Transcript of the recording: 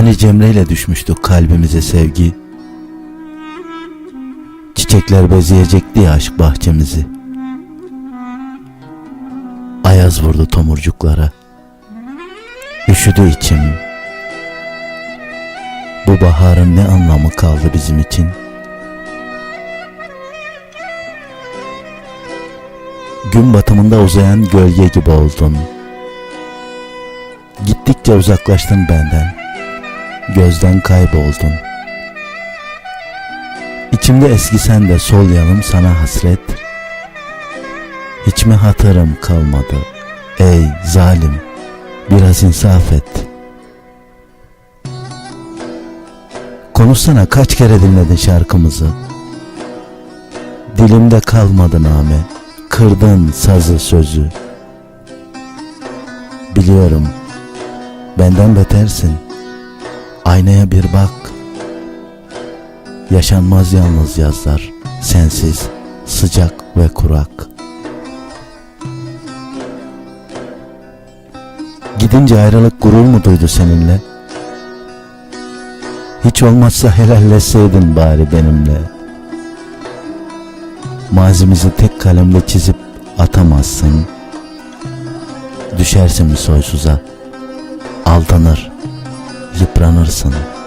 Hani Cemre ile düşmüştük kalbimize sevgi. Çiçekler bezeyecekti ya aşk bahçemizi. Ayaz vurdu tomurcuklara. Üşüdü içim. Bu baharın ne anlamı kaldı bizim için? Gün batımında uzayan gölge gibi oldun. Gittikçe uzaklaştın benden. Gözden kayboldun. İçimde eskisen de sol yanım sana hasret. Hiç mi hatırım kalmadı? Ey zalim, biraz insaf et. Konuşsana kaç kere dinledin şarkımızı? Dilimde kalmadı name, kırdın sazı sözü. Biliyorum, benden betersin. Aynaya bir bak. Yaşanmaz yalnız yazlar, sensiz, sıcak ve kurak. Gidince ayrılık gurur mu duydu seninle? Hiç olmazsa helalleşseydin bari benimle. Mazimizi tek kalemle çizip atamazsın. Düşersin bir soysuza. Aldanır, yıpranırsın.''